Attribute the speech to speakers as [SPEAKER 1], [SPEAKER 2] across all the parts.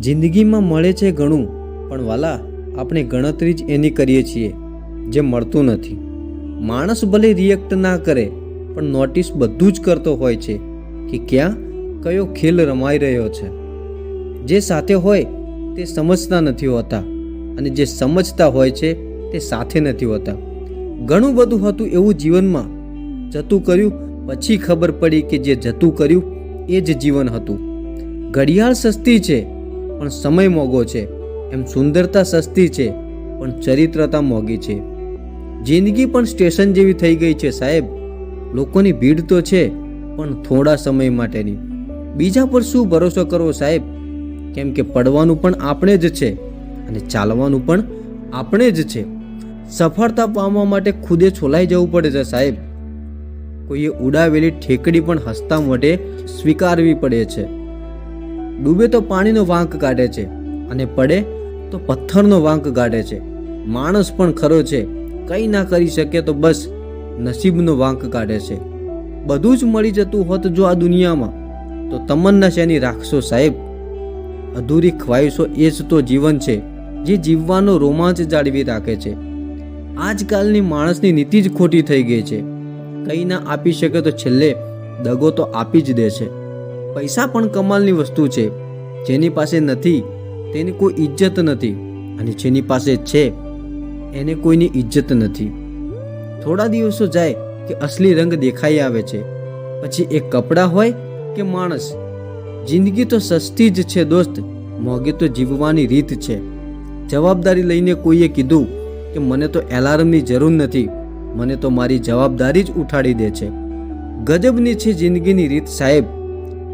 [SPEAKER 1] જિંદગીમાં મળે છે ઘણું, પણ વાલા, આપણે ગણતરી જ એની કરીએ છીએ, જે મળતું નથી. માણસ ભલે રિએક્ટ ના કરે, પણ નોટિસ બધું જ કરતો હોય છે, કે ક્યાં, કયો ખેલ રમાઈ રહ્યો છે. જે સાથે હોય, તે સમજતા નથી હોતા, અને જે સમજતા હોય છે, તે સાથે નથી હોતા. ઘણું બધું હતું એવું જીવનમાં. જતું કર્યું, પછી ખબર પડી કે જે જતું કર્યું, એ જ જીવન હતું. ઘડિયાળ સસ્તી છે પણ સમય મોંઘો છે. એમ સુંદરતા સસ્તી છે, પણ ચરિત્રતા મોંઘી છે. જિંદગી પણ સ્ટેશન જેવી થઈ ગઈ છે સાહેબ. લોકોની ભીડ તો છે, પણ થોડા સમય માટેની. બીજા પર શું ભરોસો કરવો સાહેબ? કેમ કે પડવાનું પણ આપણે જ છે અને ચાલવાનું પણ આપણે જ છે. સફળતા પામવા માટે ખુદે છોલાઈ જવું પડે છે સાહેબ. કોઈએ ઉડાવેલી ઠેકડી પણ હસતા મોઢે સ્વીકારવી પડે છે. ડૂબે તો પાણીનો વાંક કાઢે છે અને પડે તો પથ્થરનો વાંક કાઢે છે. માણસ પણ ખરો છે, કંઈ ના કરી શકે તો બસ નસીબનો વાંક કાઢે છે. બધું જ મળી જતું હોત જો આ દુનિયામાં, તો તમન્ના શેની રાખશો સાહેબ? અધૂરી ખ્વાહિશો એ જ તો જીવન છે, જે જીવવાનો રોમાંચ જાળવી રાખે છે. આજકાલની માણસની નીતિ જ ખોટી થઈ ગઈ છે. કંઈ ના આપી શકે તો છેલ્લે દગો તો આપી જ દે છે. પૈસા પણ કમાલની વસ્તુ છે. જેની પાસે નથી, તેની કોઈ ઇજ્જત નથી. અને જેની પાસે છે, એને કોઈની ઇજ્જત નથી. થોડા દિવસો જાય કે અસલી રંગ દેખાઈ આવે છે. પછી એ કપડાં હોય કે માણસ. જિંદગી તો સસ્તી જ છે, દોસ્ત. મોંઘી તો જીવવાની રીત છે. જવાબદારી લઈને કોઈએ કીધું કે મને તો એલાર્મની જરૂર નથી. મને તો મારી જવાબદારી જ ઉઠાડી દે છે. ગજબની છે જિંદગીની રીત, સાહેબ.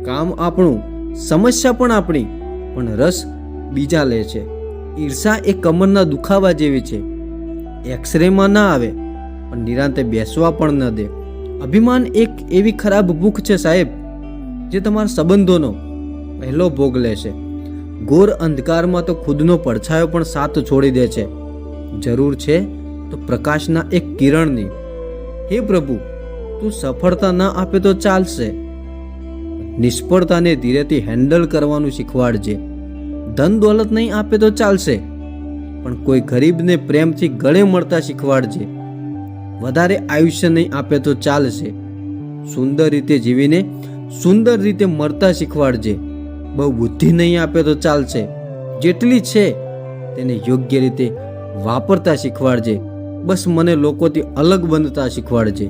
[SPEAKER 1] કામ આપણું, સમસ્યા પણ આપણી, પણ રસ બીજા લે છે. ઈર્ષા એ કમરના દુખાવા જેવી છે. એક્સરેમાં ના આવે, પણ નિરાંતે બેસવા પણ ન દે. અભિમાન એક એવી ખરાબ ભૂખ છે સાહેબ, જે તમારા સંબંધોનો પહેલો ભોગ લે છે. ઘોર અંધકારમાં તો ખુદનો પડછાયો પણ સાથ છોડી દે છે. જરૂર છે તો પ્રકાશના એક કિરણની. હે પ્રભુ, તું સફળતા ન આપે તો ચાલશે. નિષ્ફળતાને ધીરેથી હેન્ડલ કરવાનું શીખવાડજે. ધન દોલત નહીં આપે તો ચાલશે. પણ કોઈ ગરીબને પ્રેમથી ગળે મળતા શીખવાડજે. વધારે આયુષ્ય નહીં આપે તો ચાલશે. સુંદર રીતે જીવીને સુંદર રીતે મરતા શીખવાડજે. બહુ બુદ્ધિ નહીં આપે તો ચાલશે. જેટલી છે તેને યોગ્ય રીતે વાપરતા શીખવાડજે. બસ મને લોકોથી અલગ બનતા શીખવાડજે.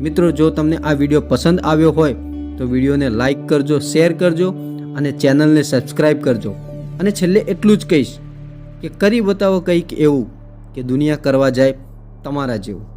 [SPEAKER 1] મિત્રો, જો તમને આ વીડિયો પસંદ આવ્યો હોય તો વિડીયોને લાઇક કરજો, શેર કરજો અને ચેનલને સબસ્ક્રાઈબ કરજો. અને છેલ્લે એટલું જ કહીશ કે કરી બતાવો કંઈક એવું કે દુનિયા કરવા જાય તમારા જેવું.